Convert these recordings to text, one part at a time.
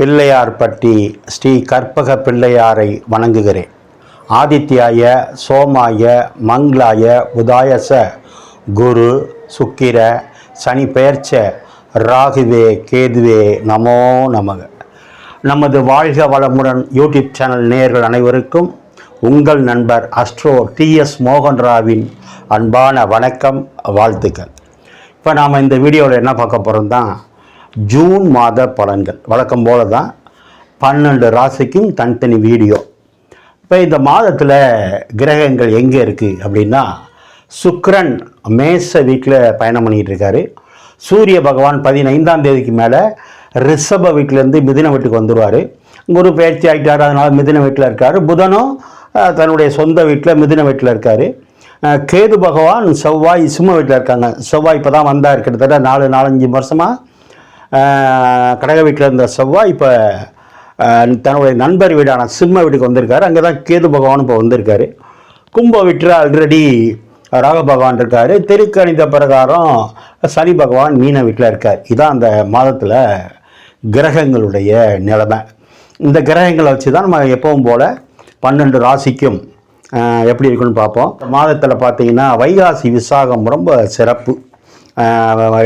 பிள்ளையார்பட்டி ஸ்ரீ கற்பக பிள்ளையாரை வணங்குகிறேன். ஆதித்யாய சோமாய மங்களாய உதாயச குரு சுக்கிர சனி பெயர்ச்ச ராகுவே கேதுவே நமோ நமக. நமது வாழ்க வளமுடன் யூடியூப் சேனல் நேயர்கள் அனைவருக்கும் உங்கள் நண்பர் அஸ்ட்ரோ டிஎஸ் மோகன்ராவின் அன்பான வணக்கம் வாழ்த்துக்கள். இப்போ நாம் இந்த வீடியோவில் என்ன பார்க்க போகிறோம் தான் ஜூன் மாத பலன்கள். வழக்கம் போல தான் பன்னெண்டு ராசிக்கும் தனித்தனி வீடியோ. இப்போ இந்த மாதத்தில் கிரகங்கள் எங்கே இருக்குது அப்படின்னா சுக்ரன் மேச வீட்டில் பயணம் பண்ணிகிட்டு இருக்காரு சூரிய பகவான் பதினைந்தாம் தேதிக்கு மேலே ரிஷப வீட்டிலேருந்து மிதின வீட்டுக்கு வந்துடுவார் குரு பயிற்சி ஆகிட்டார் அதனால் மிதின வீட்டில் இருக்கார். புதனும் தன்னுடைய சொந்த வீட்டில் மிதின வீட்டில் இருக்கார். கேது பகவான் செவ்வாய் சிம்ம வீட்டில் இருக்காங்க. செவ்வாய் இப்போ தான் வந்தார். கிட்டத்தட்ட நாலு நாலஞ்சு வருஷமாக கடக வீட்டில் இருந்த செவ்வாய் இப்போ தன்னுடைய நண்பர் வீடான சிம்ம வீட்டுக்கு வந்திருக்காரு. அங்கே தான் கேது பகவான் இப்போ வந்திருக்காரு. கும்ப வீட்டில் ஆல்ரெடி ராக பகவான் இருக்கார். திருக்கணித பிரகாரம் சனி பகவான் மீன வீட்டில் இருக்கார். இதான் அந்த மாதத்தில் கிரகங்களுடைய நிலைமை. இந்த கிரகங்களை வச்சு தான் நம்ம எப்பவும் போல் பன்னெண்டு ராசிக்கும் எப்படி இருக்குன்னு பார்ப்போம். மாதத்தில் பார்த்தீங்கன்னா வைகாசி விசாகம் ரொம்ப சிறப்பு.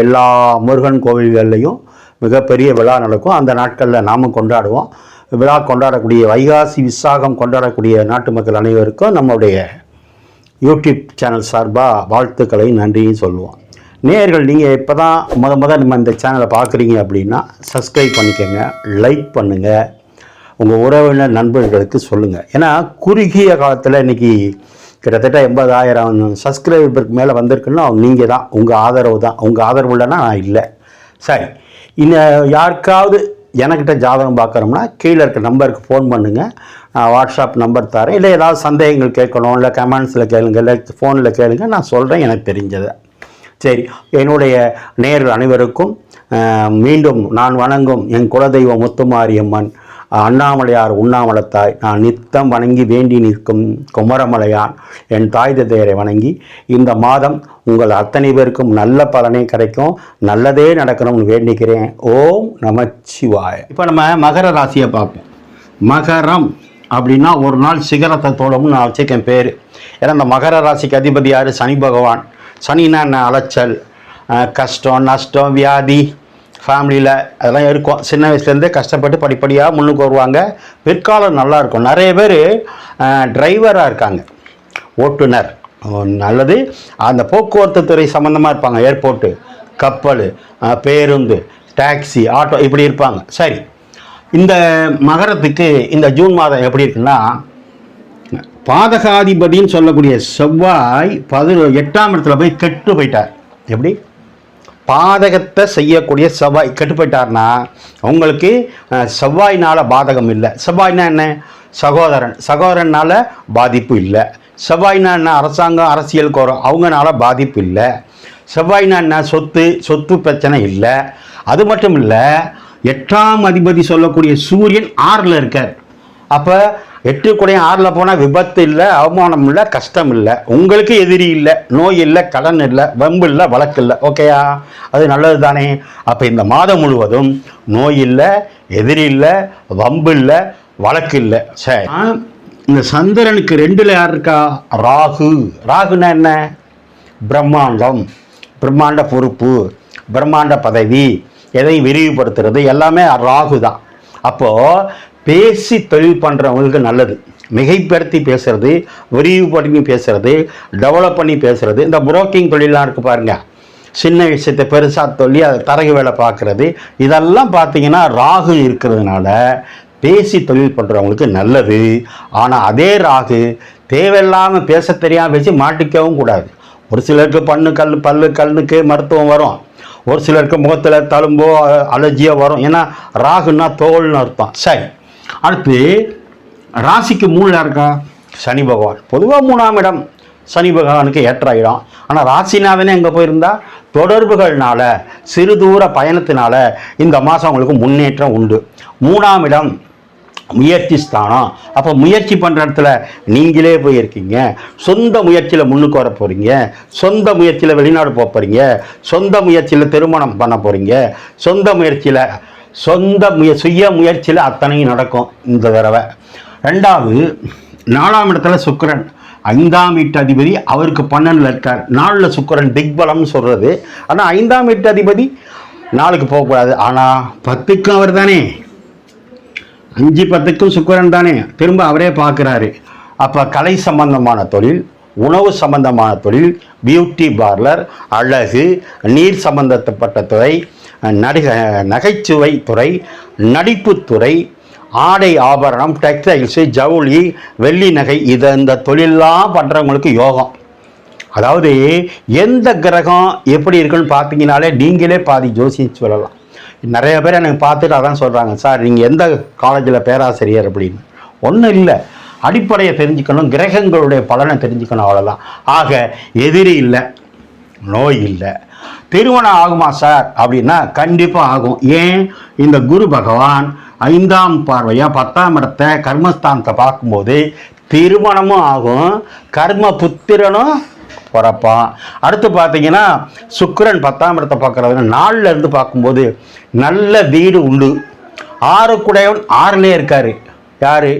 எல்லா முருகன் கோவில்கள்லையும் மிகப்பெரிய விழா நடக்கும். அந்த நாட்களில் நாமும் கொண்டாடுவோம். விழா கொண்டாடக்கூடிய வைகாசி விசாகம் கொண்டாடக்கூடிய நாட்டு மக்கள் அனைவருக்கும் நம்முடைய யூடியூப் சேனல் சார்பாக வாழ்த்துக்களை நன்றியும் சொல்லுவோம். நேயர்கள் நீங்கள் இப்போ தான் முத முத நம்ம இந்த சேனலை பார்க்குறீங்க அப்படின்னா சப்ஸ்கிரைப் பண்ணிக்கோங்க லைக் பண்ணுங்கள் உங்கள் உறவினர் நண்பர்களுக்கு சொல்லுங்கள் ஏன்னா குறுகிய காலத்தில் இன்றைக்கி கிட்டத்தட்ட எண்பதாயிரம் சப்ஸ்கிரைபருக்கு மேலே வந்திருக்குன்னா நீங்கள் தான் உங்கள் ஆதரவு தான் உங்கள் ஆதரவு இல்லைன்னா நான் இல்லை. சரி. இன்னும் யாருக்காவது எனக்கிட்ட ஜாதகம் பார்க்குறோம்னா கீழே இருக்க நம்பருக்கு ஃபோன் பண்ணுங்கள் நான் வாட்ஸ்அப் நம்பர் தரேன். இல்லை ஏதாவது சந்தேகங்கள் கேட்கணும் இல்லை கமெண்ட்ஸில் கேளுங்க இல்லை ஃபோனில் கேளுங்க நான் சொல்கிறேன் எனக்கு தெரிஞ்சதை. சரி என்னுடைய நேர்கள் அனைவருக்கும் மீண்டும் நான் வணங்கும் என் குலதெய்வம் முத்துமாரியம்மன் அண்ணாமலையார் உண்ணாமலத்தாய் நான் நித்தம் வணங்கி வேண்டி நிற்கும் குமரமலையான் என் தாய் தந்தையரை வணங்கி இந்த மாதம் உங்கள் அத்தனை பேருக்கும் நல்ல பலனே கிடைக்கும் நல்லதே நடக்கணும்னு வேண்டிக்கிறேன். ஓம் நமச்சிவாய. இப்போ நம்ம மகர ராசியை பார்ப்போம். மகரம் அப்படின்னா ஒரு நாள் சிகரத்தை தோடும்னு நான் வச்சுக்கேன் பேர். ஏன்னா இந்த மகர ராசிக்கு அதிபதி யார்? சனி பகவான். சனின்னா என்ன? அலைச்சல் கஷ்டம் நஷ்டம் வியாதி ஃபேமிலியில் அதெல்லாம் இருக்கும். சின்ன வயசுலேருந்தே கஷ்டப்பட்டு படிப்படியாக முன்னுக்கு வருவாங்க. பிற்காலம் நல்லா இருக்கும் நிறைய பேர் டிரைவராக இருக்காங்க. ஓட்டுநர். நல்லது. அந்த போக்குவரத்து துறை சம்மந்தமாக இருப்பாங்க. ஏர்போர்ட்டு கப்பல் பேருந்து டாக்ஸி ஆட்டோ இப்படி இருப்பாங்க. சரி. இந்த மகரத்துக்கு இந்த ஜூன் மாதம் எப்படி இருக்குன்னா பாதகாதிபதின்னு சொல்லக்கூடிய செவ்வாய் பது எட்டாம் இடத்துல போய் கெட்டு போயிட்டார். எப்படி? பாதகத்தை செய்யக்கூடிய செவ்வாய் கெட்டு உங்களுக்கு செவ்வாயினால் பாதகம் இல்லை. செவ்வாய்னா என்ன? சகோதரன். சகோதரனால் பாதிப்பு இல்லை. செவ்வாய்னா என்ன? அரசாங்கம் அரசியலுக்கு வரும் அவங்கனால பாதிப்பு இல்லை. செவ்வாய்னா என்ன? சொத்து சொத்து பிரச்சனை இல்லை. அது மட்டும் இல்லை எட்டாம் அதிபதி சொல்லக்கூடிய சூரியன் ஆறில் இருக்கார். அப்போ எட்டு கூட ஆறில் போனால் விபத்து இல்லை அவமானம் இல்லை கஷ்டம் இல்லை. உங்களுக்கு எதிரி இல்லை நோய் இல்லை கடன் இல்லை வம்பு இல்லை வழக்கு இல்லை. ஓகேயா அது நல்லது தானே அப்போ இந்த மாதம் முழுவதும் நோய் இல்லை எதிரி இல்லை வம்பு இல்லை வழக்கு இல்லை. சரி. ஆ, இந்த சந்திரனுக்கு ரெண்டில் யார் இருக்கா? ராகு. ராகுன்னா என்ன? பிரம்மாண்டம். பிரம்மாண்ட பொறுப்பு பிரம்மாண்ட பதவி எதையும் விரிவுபடுத்துறது எல்லாமே ராகு தான் அப்போது பேசி தொழில் பண்ணுறவங்களுக்கு நல்லது. மிகைப்படுத்தி பேசுறது விரிவுபடுத்தி பேசுறது டெவலப் பண்ணி பேசுறது. இந்த புரோக்கிங் தொழிலாம் இருக்குது பாருங்க. சின்ன விஷயத்தை பெருசாக சொல்லி அதை தரகு வேலை பார்க்குறது. இதெல்லாம் பார்த்தீங்கன்னா ராகு இருக்கிறதுனால பேசி தொழில் பண்ணுறவங்களுக்கு நல்லது. ஆனால் அதே ராகு தேவையில்லாமல் பேச தெரியாமல் பேசி மாட்டிக்கவும் கூடாது. ஒரு சிலருக்கு பண்ணு கல் பல்லு கல்லுக்கு மருத்துவம் வரும். ஒரு சிலருக்கு முகத்தில் தழும்போ அலர்ஜியோ வரும். ஏன்னா ராகுன்னா தோல்னு அர்த்தம். சரி. அடுத்து ராசிக்கு மூணில் இருக்கா சனி பகவான். பொதுவாக மூணாம் இடம் சனி பகவானுக்கு ஏற்ற இடம் ஆனால் ராசினாவினே எங்கே போயிருந்தா? தொடர்புகள்னால சிறு தூர பயணத்தினால இந்த மாதம் உங்களுக்கு முன்னேற்றம் உண்டு. மூணாம் இடம் முயற்சி ஸ்தானம். அப்போ முயற்சி பண்ணுற இடத்துல நீங்களே போயிருக்கீங்க. சொந்த முயற்சியில் முன்னுக்கு வர போகிறீங்க சொந்த முயற்சியில் வெளிநாடு போக போகிறீங்க சொந்த முயற்சியில் திருமணம் பண்ண போகிறீங்க சொந்த முயற்சியில் சொந்த முய சுய முயற்சியில் அத்தனையும் நடக்கும் இந்த தடவை. ரெண்டாவது நாலாம் இடத்துல சுக்கிரன் ஐந்தாம் வீட்டு அதிபதி அவருக்கு பன்னெண்டில் இருக்கார். நாலில் சுக்கிரன் திக்பலம்னு சொல்கிறது ஆனால் ஐந்தாம் வீட்டு அதிபதி நாளுக்கு போகக்கூடாது ஆனால் பத்துக்கும் அவர் தானே. அஞ்சு பத்துக்கும் சுக்கிரன் தானே. திரும்ப அவரே பார்க்குறாரு. அப்போ கலை சம்பந்தமான தொழில் உணவு சம்பந்தமான தொழில் பியூட்டி பார்லர் அழகு நீர் சம்பந்தப்பட்ட துறை நடிக நகைச்சுவை துறை நடிப்புத்துறை ஆடை ஆபரணம் டெக்ஸ்டைல்ஸு ஜவுளி வெள்ளி நகை இதை இந்த தொழிலெலாம் பண்ணுறவங்களுக்கு யோகம். அதாவது எந்த கிரகம் எப்படி இருக்குன்னு பார்த்தீங்கனாலே நீங்களே பாதி ஜோசி சொல்லலாம். நிறைய பேர் எனக்கு பார்த்துட்டு அதான் சொல்கிறாங்க சார் நீங்கள் எந்த காலேஜில் பேராசிரியர்? அப்படின்னு. ஒன்றும் இல்லை. அடிப்படையை தெரிஞ்சுக்கணும் கிரகங்களுடைய பலனை தெரிஞ்சுக்கணும் அவ்வளோதான் ஆக எதிரி இல்லை நோய் இல்லை. திருமணம் ஆகுமா சார் அப்படின்னா கண்டிப்பாக ஆகும். ஏன்? இந்த குரு பகவான் ஐந்தாம் பார்வையாக பத்தாம் இடத்தை கர்மஸ்தானத்தை பார்க்கும்போது திருமணமும் ஆகும் கர்ம புத்திரனும் பிறப்பான். அடுத்து பார்த்தீங்கன்னா சுக்கிரன் பத்தாம் இடத்தை பார்க்குறது நாளில் இருந்து பார்க்கும்போது நல்ல வீடு உண்டு. ஆறு குடையவன் ஆறுலே இருக்காரு. யாரு?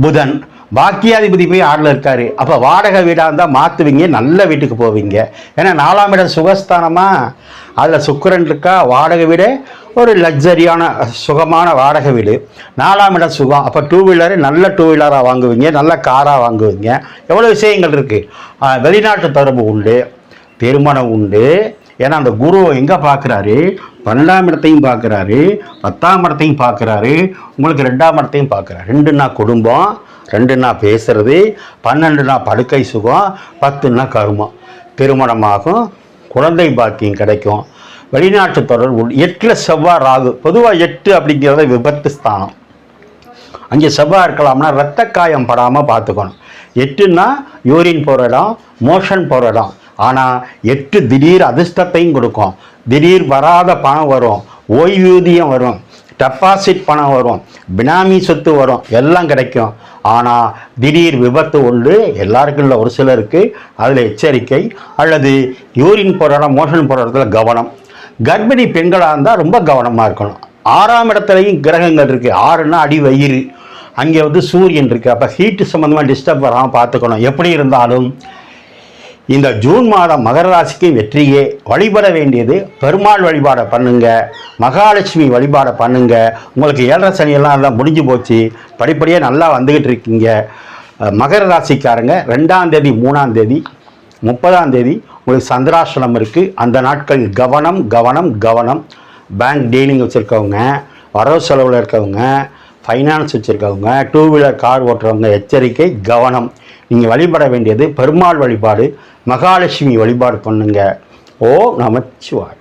புதன். பாக்கியாதிபதி போய் ஆறில் இருக்காரு. அப்போ வாடகை வீடாக இருந்தால் மாற்றுவீங்க நல்ல வீட்டுக்கு போவீங்க. ஏன்னா நாலாம் இடம் சுகஸ்தானமா? அதில் சுக்கரன் இருக்கா வாடகை வீடு. ஒரு லக்ஸரியான சுகமான வாடகை வீடு. நாலாம் இடம் சுகம் அப்போ டூ வீலரு நல்ல டூ வீலராக வாங்குவீங்க நல்ல காராக வாங்குவீங்க. எவ்வளோ விஷயங்கள் இருக்குது வெளிநாட்டு தொடர்பு உண்டு திருமணம் உண்டு. ஏன்னா அந்த குரு எங்கே பார்க்குறாரு பன்னெண்டாம் இடத்தையும் பார்க்குறாரு பத்தாம் இடத்தையும் பார்க்குறாரு உங்களுக்கு ரெண்டாம் இடத்தையும் பார்க்குறாரு ரெண்டுன்னா குடும்பம் ரெண்டுன்னா பேசுறது பன்னெண்டுனா படுக்கை சுகம் பத்துன்னா கருமம். திருமணமாகும் குழந்தை பாக்கியம் கிடைக்கும். வெளிநாட்டு தொடர்பு எட்டில் செவ்வாய் ராகு. பொதுவாக எட்டு அப்படிங்கிறத விபத்து ஸ்தானம். அங்கே செவ்வாய் இருக்கலாம்னா ரத்த காயம் படாமல் பார்த்துக்கணும். எட்டுன்னா யூரின் போகிற இடம் மோஷன் போகிற இடம். ஆனால் எட்டு திடீர் அதிர்ஷ்டத்தையும் கொடுக்கும். திடீர் வராத பணம் வரும் ஓய்வூதியம் வரும். டெபாசிட் பணம் வரும் பினாமி சொத்து வரும் எல்லாம் கிடைக்கும். ஆனால் திடீர் விபத்து உண்டு எல்லாருக்கும் இல்லை ஒரு சிலருக்கு அதில் எச்சரிக்கை அல்லது யூரின் போகிற இடம் மோஷன் போகிற இடத்துல கவனம். கர்ப்பிணி பெண்களாக இருந்தால் ரொம்ப கவனமாக இருக்கணும். ஆறாம் இடத்துலையும் கிரகங்கள் இருக்குது ஆறுனா அடி வயிறு. அங்கே வந்து சூரியன் இருக்குது அப்போ ஹீட்டு சம்மந்தமாக டிஸ்டர்ப் வராமல் பார்த்துக்கணும். எப்படி இருந்தாலும் இந்த ஜூன் மாதம் மகர ராசிக்கு வெற்றியே. வழிபட வேண்டியது பெருமாள் வழிபாடை பண்ணுங்க. மகாலட்சுமி வழிபாடை பண்ணுங்க. உங்களுக்கு ஏழரை சனியெல்லாம் எல்லாம் முடிஞ்சு போச்சு. படிப்படியாக நல்லா வந்துக்கிட்டு இருக்கீங்க. மகர ராசிக்காரங்க ரெண்டாம் தேதி மூணாம் தேதி முப்பதாம் தேதி உங்களுக்கு சந்திராசனம் இருக்குது அந்த நாட்கள் கவனம் கவனம் கவனம். பேங்க் டீலிங் வச்சுருக்கவங்க வரவு செலவில் இருக்கவங்க ஃபைனான்ஸ் வச்சுருக்கவங்க டூ வீலர் கார் ஓட்டுறவங்க எச்சரிக்கை கவனம். நீங்கள் வழிபட வேண்டியது பெருமாள் வழிபாடு மகாலட்சுமி வழிபாடு பண்ணுங்க. ஓ நமச்சிவாய்.